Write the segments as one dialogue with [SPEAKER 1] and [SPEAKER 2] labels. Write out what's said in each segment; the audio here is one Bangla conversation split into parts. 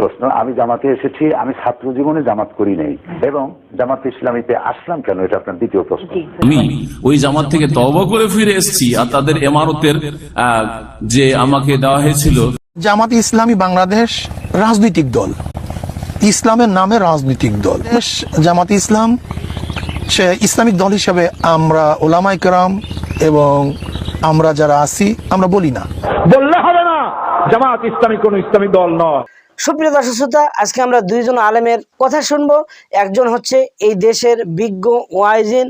[SPEAKER 1] প্রশ্ন আমি জামাতে এসেছি আমি ছাত্র জীবনে জামাত করি নাই। এবং জামাত ইসলামীতে আসলাম কেন এটা আপনার দ্বিতীয় প্রশ্ন।
[SPEAKER 2] আমি ওই জামাত থেকে তওবা করে ফিরে এসেছি আর তাদের এমারতের যে আমাকে দেওয়া হয়েছিল।
[SPEAKER 3] জামাত ইসলামী বাংলাদেশ রাজনৈতিক দল। ইসলামের নামে রাজনৈতিক দল। জামাত ইসলাম সে ইসলামিক দল হিসাবে আমরা ওলামাই কেরাম এবং আমরা যারা আছি আমরা বলি না।
[SPEAKER 4] বললে হবে না জামাত ইসলামী কোন ইসলামী দল নয়।
[SPEAKER 5] সুপ্রিয় দর্শক শ্রোতা, আজকে আমরা দুইজন আলেমের কথা শুনব। একজন হচ্ছে এই দেশের বিজ্ঞ ওয়াইজিন,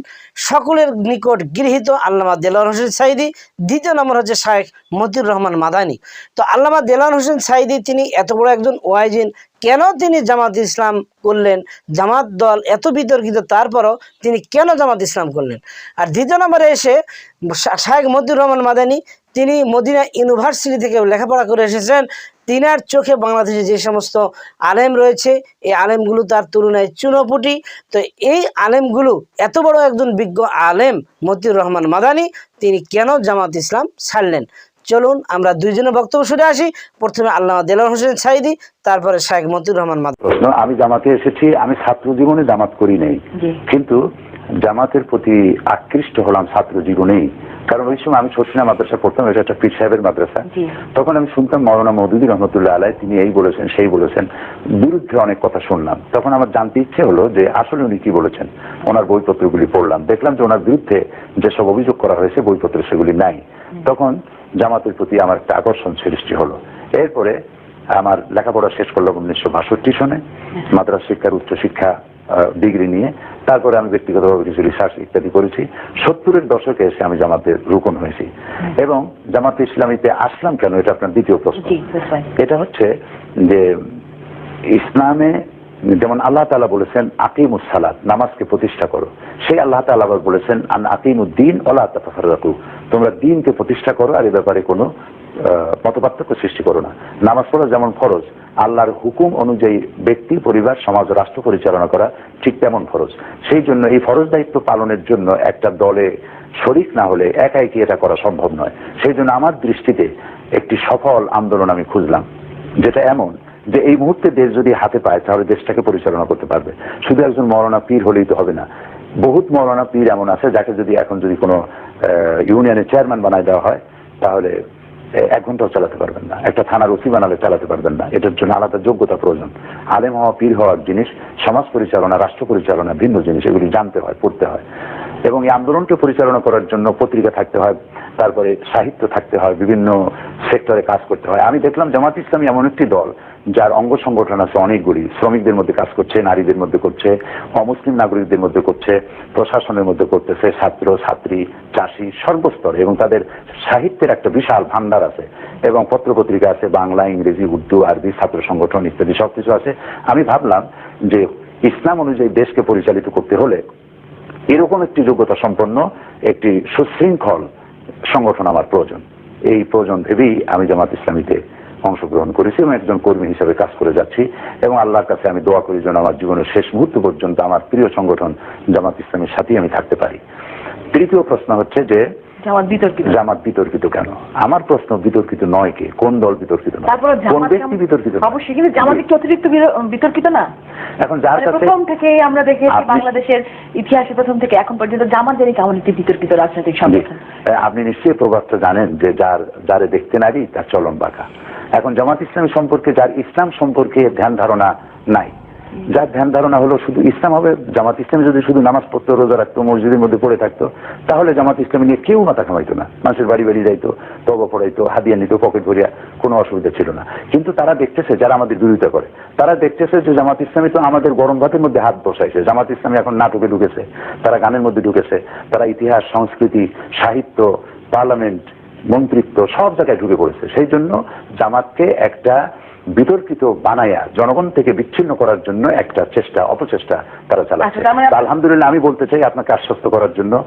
[SPEAKER 5] সকলের নিকট গৃহীত আল্লামা দেলান হোসেন সাইদি, দ্বিতীয় নম্বর হচ্ছে শায়েখ মতিউর রহমান মাদানি। তো আল্লামা দেলান হোসেন সাইদি, তিনি এত বড় একজন ওয়াইজিন, কেন তিনি জামাত ইসলাম করলেন? জামাত দল এত বিতর্কিত, তারপরও তিনি কেন জামাত ইসলাম করলেন? আর দ্বিতীয় নম্বরে এসে শায়েখ মতিউর রহমান মাদানি, তিনি মদিনা ইউনিভার্সিটি থেকে লেখাপড়া করে এসেছেন। তিনার চোখে বাংলাদেশে যে সমস্ত আলেম রয়েছে এই আলেমগুলো তার তুলনায় চুনোপুটি। তো এই আলেমগুলো এত বড় একজন বিজ্ঞ আলেম মতিউর রহমান মাদানি তিনি কেন জামাত ইসলাম ছাড়লেন? চলুন আমরা দুইজনের বক্তব্য শুনে আসি। প্রথমে আল্লামা দেলার হোসেন সাইদি তারপরে শাহেখ মতিউর রহমান মাদানি।
[SPEAKER 1] প্রশ্ন আমি জামাতে এসেছি আমি ছাত্র জীবনে জামাত করি নাই। কিন্তু জামাতের প্রতি আকৃষ্ট হলাম ছাত্র জীবনেই। কারণ ওই সময় আমি শর্ষিনা মাদ্রাসা পড়তাম এটা একটা পীর সাহেবের মাদ্রাসা। তখন আমি শুনতাম মৌলানা মৌদুদি রহমতুল্লাহ আলাই তিনি এই বলেছেন সেই বলেছেন। বিরুদ্ধে অনেক কথা শুনলাম। তখন আমার জানতে ইচ্ছে হলো যে আসলে উনি কি বলেছেন? ওনার বইপত্রগুলি পড়লাম। দেখলাম যে ওনার বিরুদ্ধে যেসব অভিযোগ করা হয়েছে বইপত্র সেগুলি নাই। তখন জামাতের প্রতি আমার একটা আকর্ষণ সৃষ্টি হলো। এরপরে আমার লেখাপড়া শেষ করলাম উনিশশো বাষট্টি সনে। মাদ্রাস শিক্ষার উচ্চশিক্ষা ডিগ্রি নিয়ে। তারপরে আমি ব্যক্তিগতভাবে কিছু রিসার্চ ইত্যাদি করেছি। সত্তরের দশকে এসে আমি জামাতের রুকন হয়েছি। এবং জামাতে ইসলামীতে আসলাম কেন? এটা আপনার দ্বিতীয় প্রশ্ন. এটা হচ্ছে যে ইসলামে যেমন আল্লাহ তালা বলেছেন আকিমুস সালাত নামাজকে প্রতিষ্ঠা করো। সেই আল্লাহ তাআলা আবার বলেছেন আন আকিমুদ্দিন ওলা তাফাররাকু তোমরা দিনকে প্রতিষ্ঠা করো আর এ ব্যাপারে কোনো আহ, মতপার্থক্য সৃষ্টি করো না। নামাজ পড়া যেমন ফরজ আল্লাহর হুকুম অনুযায়ী ব্যক্তি, পরিবার, সমাজ, রাষ্ট্র পরিচালনা করা ঠিক তেমন ফরজ। সেই জন্য এই ফরজ দায়িত্ব পালনের জন্য একটা দলে শরিক না হলে একাই কি এটা করা সম্ভব নয়। সেই জন্য আমার দৃষ্টিতে একটি সফল আন্দোলন আমি খুঁজলাম, যেটা এমন যে এই মুহূর্তে দেশ যদি হাতে পায়, তাহলে দেশটাকে পরিচালনা করতে পারবে। শুধু একজন মৌলানা পীর হলেই তো হবে না। বহুত মৌলানা পীর এমন আছে, যাকে যদি এখন যদি কোনো ইউনিয়নের চেয়ারম্যান বানায় দেওয়া হয়, তাহলে এক ঘন্টাও চালাতে পারবেন না। একটা থানার ওসি বানালে চালাতে পারবেন না। এটার জন্য আলাদা যোগ্যতা প্রয়োজন। আলেম হওয়া, পীর হওয়ার জিনিস, সমাজ পরিচালনা, রাষ্ট্র পরিচালনা, ভিন্ন জিনিস, এগুলি জানতে হয়, পড়তে হয়। এবং এই আন্দোলনকে পরিচালনা করার জন্য পত্রিকা থাকতে হয়, তারপরে সাহিত্য থাকতে হয়, বিভিন্ন সেক্টরে কাজ করতে হয়। আমি দেখলাম জামাত ইসলামী এমন একটি দল যার অঙ্গ সংগঠন আছে অনেকগুলি। শ্রমিকদের মধ্যে কাজ করছে, নারীদের মধ্যে করছে, অমুসলিম নাগরিকদের মধ্যে করছে, প্রশাসনের মধ্যে করতেছে, ছাত্র, ছাত্রী, চাষি সর্বস্তরে এবং তাদের সাহিত্যের একটা বিশাল ভান্ডার আছে এবং পত্রপত্রিকা আছে, বাংলা, ইংরেজি, উর্দু, আরবি, ছাত্র সংগঠন ইত্যাদি সবকিছু আছে। আমি ভাবলাম যে ইসলাম অনুযায়ী দেশকে পরিচালিত করতে হলে এরকম একটি যোগ্যতা সম্পন্ন, একটি সুশৃঙ্খল সংগঠন আমার প্রয়োজন। এই প্রয়োজন ভেবেই আমি জামাত ইসলামীতে অংশগ্রহণ করেছি এবং একজন কর্মী হিসেবে কাজ করে যাচ্ছি এবং আল্লাহর কাছে আমি দোয়া করি যেন আমার জীবনের শেষ মুহূর্ত পর্যন্ত আমার প্রিয় সংগঠন জামাত ইসলামের সাথেই আমি থাকতে পারি। তৃতীয় প্রশ্ন হচ্ছে যে
[SPEAKER 6] জামাত বিতর্কিত।
[SPEAKER 1] জামাত বিতর্কিত কেন? আমার প্রশ্ন বিতর্কিত নয় কে? কোন দল বিতর্কিত নয়? কোন ব্যক্তি বিতর্কিত
[SPEAKER 6] অবশ্যই কিন্তু জামাত অতিরিক্ত বিতর্কিত না?
[SPEAKER 1] এখন যার
[SPEAKER 6] মানে
[SPEAKER 1] কাছে
[SPEAKER 6] প্রথম থেকে আমরা দেখেছি বাংলাদেশের ইতিহাসে প্রথম থেকে এখন পর্যন্ত জামাত জানি কেমন একটি বিতর্কিত রাজনৈতিক। সংগঠন।
[SPEAKER 1] আপনি নিশ্চয়ই প্রভাবটা জানেন যে যার যারে দেখতে নারী তার চলন বাঁকা। এখন জামাত ইসলামী সম্পর্কে, যার ইসলাম সম্পর্কে ধ্যান ধারণা নাই। যার ধ্যান ধারণা হলো শুধু ইসলাম হবে, জামাত ইসলামী যদি শুধু নামাজ পড়তো, রোজা রাখতো, মসজিদের মধ্যে পড়ে থাকতো, তাহলে জামাত ইসলামী নিয়ে কেউ মাথা কামাইতো না। মানুষের বাড়ি বাড়ি যাইতো তবা পড়াইতো, হাদিয়া নিত, পকেট ভরিয়া, কোনো অসুবিধা ছিল না। কিন্তু তারা দেখতেছে, যারা আমাদের বিরোধিতা করে, তারা দেখতেছে যে জামাত ইসলামী তো আমাদের গরম ভাতের মধ্যে হাত বসাইছে। জামাত ইসলামী এখন নাটকে ঢুকেছে, তারা গানের মধ্যে ঢুকেছে, তারা ইতিহাস, সংস্কৃতি, সাহিত্য, পার্লামেন্ট মন্ত্রিত্ব সব জায়গায় ঢুকে পড়েছে। সেই জন্য জামাতকে একটা বিতর্কিত বানায়া জনগণ থেকে বিচ্ছিন্ন করার জন্য একটা চেষ্টা অপচেষ্টা তারা চালাচ্ছে।
[SPEAKER 6] আচ্ছা, মানে
[SPEAKER 1] আলহামদুলিল্লাহ আমি বলতে চাই আপনাকে আশ্বস্ত করার জন্য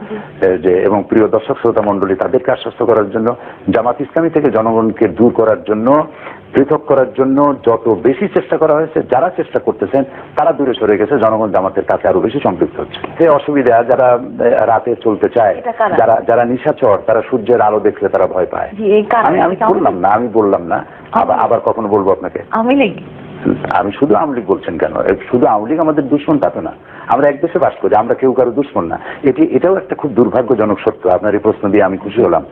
[SPEAKER 1] যে এবং প্রিয় দর্শক শ্রোতা মন্ডলী তাদেরকে আশ্বস্ত করার জন্য জামাত ইসলামী থেকে জনগণকে দূর করার জন্য পৃথক করার জন্য যত বেশি চেষ্টা করা হয়েছে যারা চেষ্টা করতেছেন তারা দূরে সরে গেছে জনগণ জামাতের কাছে আরও বেশি সম্পৃক্ত হচ্ছে। সে অসুবিধা যারা রাতে চলতে চায় যারা যারা নিশাচর তারা সূর্যের আলো দেখলে তারা ভয় পায়? আমি আমি বললাম না আমি বললাম না। আবার আবার কখনো বলব আপনাকে?
[SPEAKER 6] লীগ।
[SPEAKER 1] আমি শুধু আওয়ামী লীগ বলছেন কেন? শুধু আওয়ামী লীগ আমাদের দুশ্মন তা তো না। আমরা এক দেশে বাস করি আমরা কেউ কারও দুশ্মন না। এটি এটাও একটা খুব দুর্ভাগ্যজনক সত্য। আপনার এই প্রশ্ন দিয়ে আমি খুশি হলাম।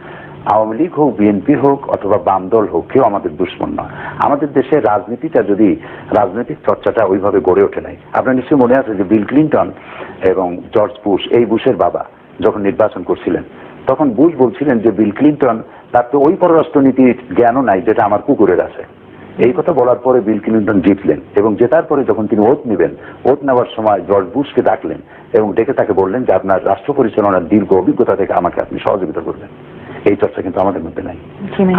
[SPEAKER 1] আওয়ামী লীগ হোক বিএনপি হোক অথবা বাম দল হোক কেউ আমাদের দুশ্মন নয়। আমাদের দেশের রাজনীতিটা যদি রাজনৈতিক চর্চাটা ওইভাবে গড়ে ওঠে নাই। আপনার নিশ্চয়ই মনে আছে যে বিল ক্লিন্টন এবং জর্জ বুশ এই বুশের বাবা যখন নির্বাচন করছিলেন তখন বুশ বলছিলেন যে বিল ক্লিন্টন, তার তো ওই পররাষ্ট্রনীতির জ্ঞানও নাই যেটা আমার কুকুরের আছে। এই কথা বলার পরে বিল ক্লিন্টন জিতলেন এবং জেতার পরে যখন তিনি ওত নেবেন, ওত নেওয়ার সময় জর্জ বুশকে ডাকলেন এবং ডেকে তাকে বললেন যে, আপনার রাষ্ট্র পরিচালনার দীর্ঘ অভিজ্ঞতা থেকে আমাকে আপনি সহযোগিতা করবেন। এই চর্চা কিন্তু আমাদের মধ্যে নাই।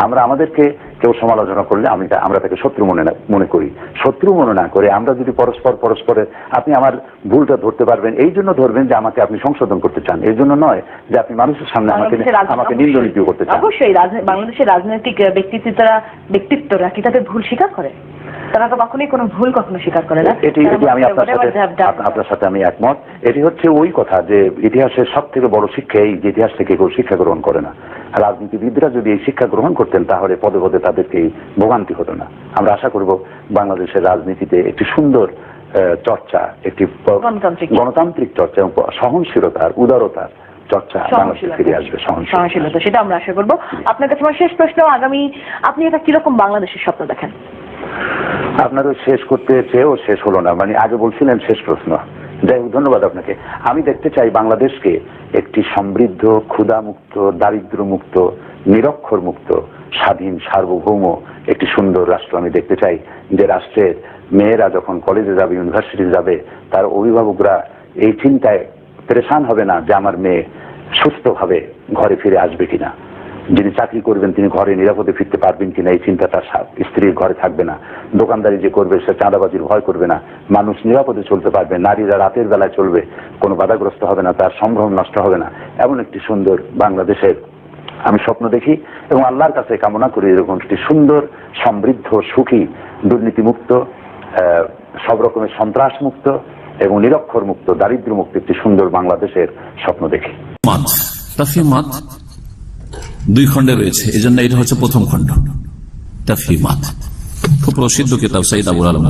[SPEAKER 1] আমরা আমাদেরকে কেউ সমালোচনা করলে আমি আমরা তাকে শত্রু মনে মনে করি। শত্রু মনে না করে আমরা যদি পরস্পর পরস্পরের আপনি আমার ভুলটা ধরতে পারবেন এই জন্য ধরবেন যে আমাকে আপনি সংশোধন করতে চান। এই জন্য নয় যে আপনি মানুষের সামনে আমাকে আমাকে নিন্দনীয় করতে চান।
[SPEAKER 6] অবশ্যই বাংলাদেশের রাজনৈতিক ব্যক্তিত্বরা ব্যক্তিত্বরা কি তাদের ভুল স্বীকার করে? তারা তো কখনোই কোনো ভুল কখনো স্বীকার করে না।
[SPEAKER 1] এটি এটি আমি আপনার সাথে আপনার সাথে আমি একমত। এটি হচ্ছে ওই কথা যে ইতিহাসের সব থেকে বড় শিক্ষা এই যে ইতিহাস থেকে কেউ শিক্ষা গ্রহণ করে না। রাজনীতিবিদরা যদি এই শিক্ষা গ্রহণ করতেন তাহলে পদে পদে তাদেরকে ভোগান্তি হতো না। আমরা আশা করব বাংলাদেশের রাজনীতিতে একটি সুন্দর চর্চা একটি
[SPEAKER 6] গণতান্ত্রিক।
[SPEAKER 1] চর্চা। এবং সহনশীলতার উদারতার চর্চা বাংলাদেশে ফিরে আসবে সহনশীলতা।
[SPEAKER 6] সহনশীলতা সেটা আমরা আশা করব। আপনার কাছে আমার শেষ প্রশ্ন আগামী আপনি এটা কীরকম বাংলাদেশের স্বপ্ন দেখেন?
[SPEAKER 1] আপনারও শেষ করতে চেয়েও শেষ হলো না মানে আগে বলছিলেন শেষ প্রশ্ন। যাই হোক, ধন্যবাদ আপনাকে। আমি দেখতে চাই বাংলাদেশকে একটি সমৃদ্ধ, ক্ষুধামুক্ত দারিদ্র মুক্ত নিরক্ষর মুক্ত স্বাধীন, সার্বভৌম একটি সুন্দর রাষ্ট্র আমি দেখতে চাই, যে রাষ্ট্রের মেয়েরা যখন কলেজে যাবে ইউনিভার্সিটি যাবে, তার অভিভাবকরা এই চিন্তায় পরেশান হবে না যে আমার মেয়ে সুস্থভাবে ঘরে ফিরে আসবে কিনা। যিনি চাকরি করবেন, তিনি ঘরে নিরাপদে ফিরতে পারবেন কিনা, এই চিন্তা তার সা- স্ত্রীর ঘরে থাকবে না। দোকানদারি যে করবে, সে চাঁদাবাজির ভয় করবে না। মানুষ নিরাপদে চলতে পারবে নারীরা রাতের বেলায় চলবে, কোনো বাধাগ্রস্ত হবে না, তার সম্ভ্রম নষ্ট হবে না। এমন একটি সুন্দর বাংলাদেশের আমি স্বপ্ন দেখি এবং আল্লাহর কাছে কামনা করি এরকম একটি সুন্দর, সমৃদ্ধ, সুখী, দুর্নীতিমুক্ত সব রকমের সন্ত্রাস মুক্ত এবং নিরক্ষর মুক্ত, দারিদ্র মুক্ত একটি সুন্দর বাংলাদেশের স্বপ্ন দেখি।
[SPEAKER 2] মাত দুই খণ্ডে রয়েছে। এই জন্য এটা হচ্ছে প্রথম খণ্ড। খুব প্রসিদ্ধ কিতাব সাইদ আবুল আলম।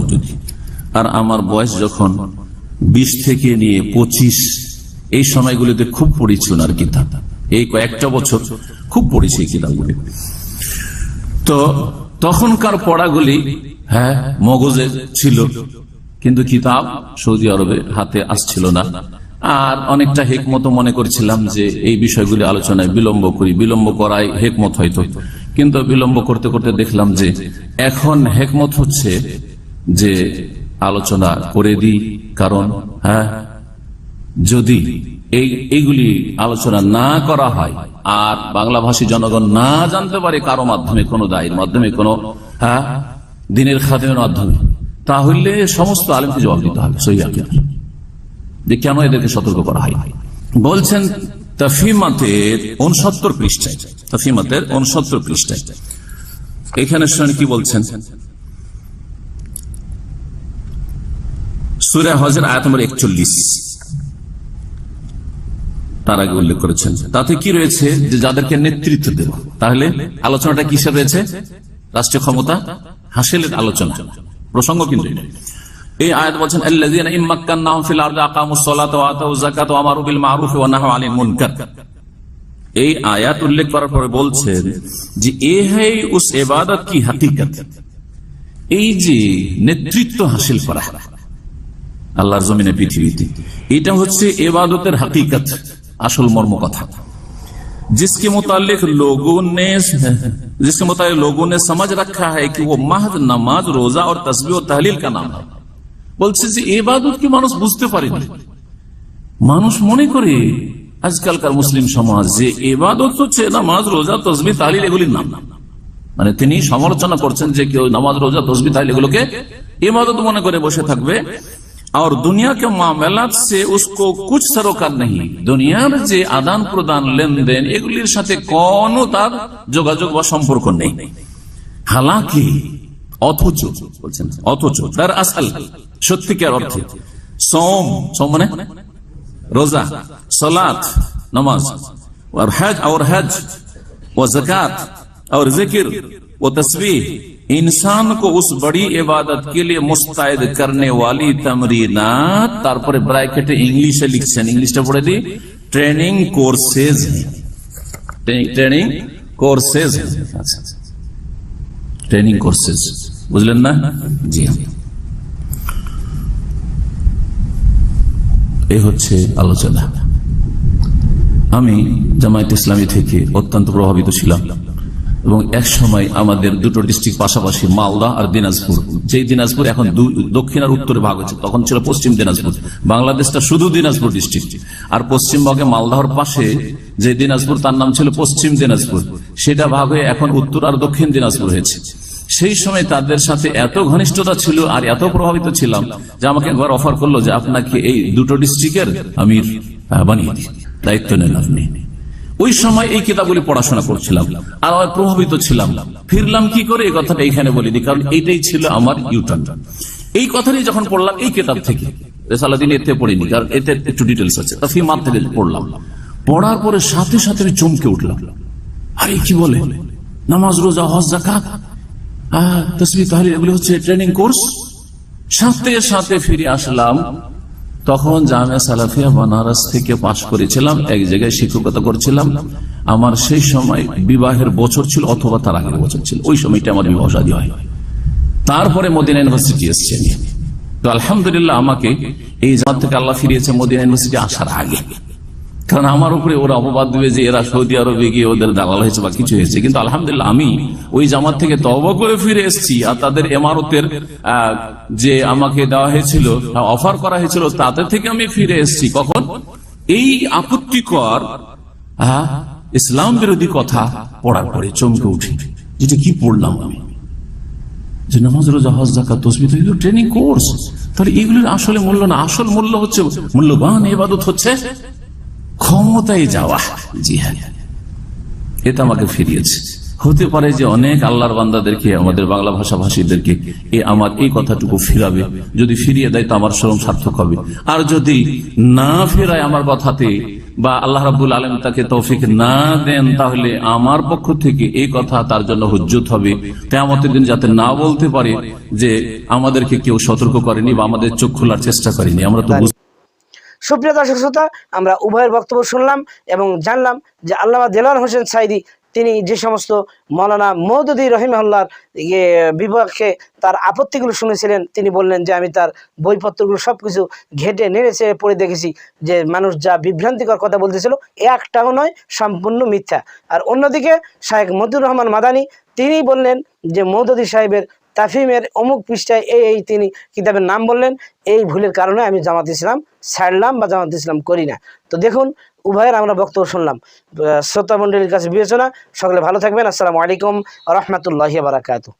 [SPEAKER 2] আর আমার বয়স যখন বিশ থেকে নিয়ে পঁচিশ, এই সময়গুলিতে খুব পড়েছি ওনার কিতাব এই কয়েকটা বছর খুব পড়েছি এই কিতাবগুলি। তো তখনকার পড়াগুলি হ্যাঁ মগজে ছিল, কিন্তু কিতাব সৌদি আরবে হাতে আসছিল না। আর অনেকটা হেকমত মনে করছিলাম যে এই বিষয়গুলি আলোচনায় বিলম্ব করি, বিলম্ব করাই হেকমত হয়তো। কিন্তু বিলম্ব করতে করতে দেখলাম যে এখন হেকমত হচ্ছে যে আলোচনা করে দিই, কারণ হ্যাঁ? যদি এই, এইগুলি আলোচনা না করা হয়, আর বাংলা ভাষী জনগণ না জানতে পারে কারও মাধ্যমে কোনো দায়ের মাধ্যমে কোনো হ্যাঁ? দিনের খাতের মাধ্যমে, তাহলে সমস্ত আলেমকে জবাব দিতে হবে, সহি। যে কেন এদেরকে সতর্ক করা হয়? বলছেন তফিমাতের উনসত্তর পৃষ্ঠায় তফিমাতের উনসত্তর পৃষ্ঠায়। এখানে শুনে কি বলছেন। সুরা হজের আয়াত নম্বর একচল্লিশ। তার আগে উল্লেখ করেছেন। তাতে কি রয়েছে? যে যাদেরকে নেতৃত্ব দেব। তাহলে আলোচনাটা কিসের রয়েছে? রাষ্ট্রীয় ক্ষমতা? হাসিলের আলোচনা। প্রসঙ্গ কিন্তু এই আয়াত বলছেন এই আয়াত উল্লেখ করার পরে বলছেন যে, এ হ্যায় উস ইবাদত কি হাকিকত? এই যে নেতৃত্ব হাসিল করা। আল্লাহর জমিনে পৃথিবীতে এটা হচ্ছে এবাদতের হাকিকত আসল মর্ম কথা जिसके मुतालिक लोगों ने जिसके मुतालिक लोगों ने समझ रखा है कि वो महज नमाज रोजा और तस्बीह और तहलील का नाम है বলছে যে এবাদত কি মানুষ বুঝতে পারেনি মানুষ মনে করে আজকালকার মুসলিম সমাজ যে এবাদত হচ্ছে নামাজ রোজা তসবি তাহলিল এগুলির নাম মানে তিনি সমালোচনা করছেন যে কেউ নামাজ রোজা তসবি তাহলে এগুলোকে ইবাদত মনে করে বসে থাকবে আর দুনিয়া के मामलात से उसको कुछ सरोकार नहीं দুনিয়ার যে আদান প্রদান লেনদেন এগুলির সাথে কোনো তার যোগাযোগ বা সম্পর্ক নেই হালাকি অথচ বলছেন অথচ তার আসল সত্যিকার অর্থে সোম সোম মানে রোজা সলাত নামাজ और हज और हज व जक़ात और जिक्र व तस्बीह इंसान को उस बड़ी इबादत के लिए मुस्तैद करने वाली तमरीनात তারপরে ব্র্যাকেটে ইংলিশে লিখছেন ইংলিশটা পড়ে দিই ট্রেনিং কোর্সেস ট্রেনিং কোর্সেস আচ্ছা ট্রেনিং কোর্সেস বুঝলেন না জি এই হচ্ছে আলোচনা আমি জামায়াত ইসলামী থেকে অত্যন্ত প্রভাবিত ছিলাম এবং এক সময় আমাদের দুটো ডিস্ট্রিক্ট পাশাপাশি মালদা আর দিনাজপুর। যেই দিনাজপুর এখন দক্ষিণ আর উত্তরে ভাগ হচ্ছে তখন ছিল পশ্চিম দিনাজপুর। বাংলাদেশটা শুধু দিনাজপুর ডিস্ট্রিক্ট আর পশ্চিমবঙ্গে মালদাহর পাশে যে দিনাজপুর, তার নাম ছিল পশ্চিম দিনাজপুর। সেটা ভাগ হয়ে এখন উত্তর আর দক্ষিণ দিনাজপুর হয়েছে। সেই সময় তাদের সাথে এত ঘনিষ্ঠতা ছিল আর এত প্রভাবিত ছিলাম যে আমাকে একবার অফার করল যে, আপনাকে এই দুটো ডিস্ট্রিক্টের আমির বানিয়ে দিই দায়িত্ব নেন আপনি। ওই সময় এই কিতাবগুলি পড়াশোনা করছিলাম, আর আমি প্রভাবিত ছিলাম। ফিরলাম কি করে? এই কথাটা এখানে বলিনি, কারণ এইটাই ছিল আমার ইউটার্ন এই কথাটাই যখন পড়লাম এই কিতাব থেকে রেসালাদিন এতে পড়িনি, কারণ এতে একটু ডিটেলস আছে। থেকে পড়লাম। পড়ার পরে সাথে সাথে আমি চমকে উঠলাম। আরে কি বলে? নামাজ, রোজা, হজ জাকাত তসবি তাহলে হচ্ছে ট্রেনিং কোর্স সাথে সাথে ফিরে আসলাম তখন জামিয়া সালাফিয়া বানারস থেকে পাশ করেছিলাম, এক জায়গায় শিক্ষকতা করছিলাম। আমার সেই সময় বিবাহের বছর ছিল অথবা তার আগের বছর ছিল। ওই সময়টা আমার বিবাহ সাদী হয়। তারপরে মদিনা ইউনিভার্সিটি এসছে। তো আলহামদুলিল্লাহ আমাকে এই জামাত থেকে আল্লাহ ফিরিয়েছে মদিনা ইউনিভার্সিটি আসার আগে। কারণ আমার উপরে ওরা অপবাদ দেবে যে এরা সৌদি আরবে গিয়ে ওদের দালাল হয়েছে বা কিছু হয়েছে। কিন্তু আলহামদুলিল্লাহ আমি ওই জামাত থেকে তবা করে ফিরে এসেছি আর তাদের এমারতের যে আমাকে দেওয়া হয়েছিল, অফার করা হয়েছিল তাদের থেকে আমি ফিরে এসেছি। কখন? এই আপত্তিকর ইসলাম বিরোধী কথা পড়ার পরে চমকে উঠি। যেটা কি পড়লাম আমি? যে নামাজ ট্রেনিং কোর্স তাহলে এগুলোর আসলে মূল্য না। আসল মূল্য হচ্ছে, মূল্যবান এবাদত হচ্ছে ক্ষমতায় যাওয়া জি হ্যাঁ এটা আমাকে ফিরিয়েছে। হতে পারে যে অনেক আল্লাহর বান্দাদেরকে, আমাদের বাংলা ভাষাভাষীদেরকে এ আমার এই কথাটুকু ফিরাবে। যদি ফিরিয়ে দেয় তো আমার শ্রম সার্থক হবে। আর যদি না ফেরায় আমার কথাতে বা আল্লাহ রাবুল আলম তাকে তৌফিক না দেন, তাহলে আমার পক্ষ থেকে এই কথা তার জন্য হুজ্জত হবে। কেমতের দিন যাতে না বলতে পারে যে আমাদেরকে কেউ সতর্ক করেনি বা আমাদের চোখ খোলার চেষ্টা করেনি। আমরা তো
[SPEAKER 5] সুপ্রিয় দর্শক শ্রোতা, আমরা উভয়ের বক্তব্য শুনলাম এবং জানলাম যে আল্লামা দেলার হোসেন সাইদি তিনি যে সমস্ত মৌলানা মৌদুদি রহিমহল্লার ইয়ে বিপক্ষে তার আপত্তিগুলো শুনেছিলেন, তিনি বললেন যে আমি তার বইপত্রগুলো সব কিছু ঘেটে নেড়েছে পড়ে দেখেছি যে মানুষ যা বিভ্রান্তিকর কথা বলতেছিল একটাও নয়, সম্পূর্ণ মিথ্যা। আর অন্যদিকে শাহেখ মতিউর রহমান মাদানি, তিনি বললেন যে মৌদুদি সাহেবের তাফিমের অমুক পৃষ্ঠায় এই এই তিনি কিতাবের নাম বললেন, এই ভুলের কারণে আমি জামাত ইসলাম ছাড়লাম বা জামাত ইসলাম করি না। তো দেখুন, উভয়ের আমরা বক্তব্য শুনলাম। শ্রোতা মণ্ডলীর কাছে বিবেচনা। সকলে ভালো থাকবেন। আসসালামু আলাইকুম রহমতুল্লাহ বারাকাতু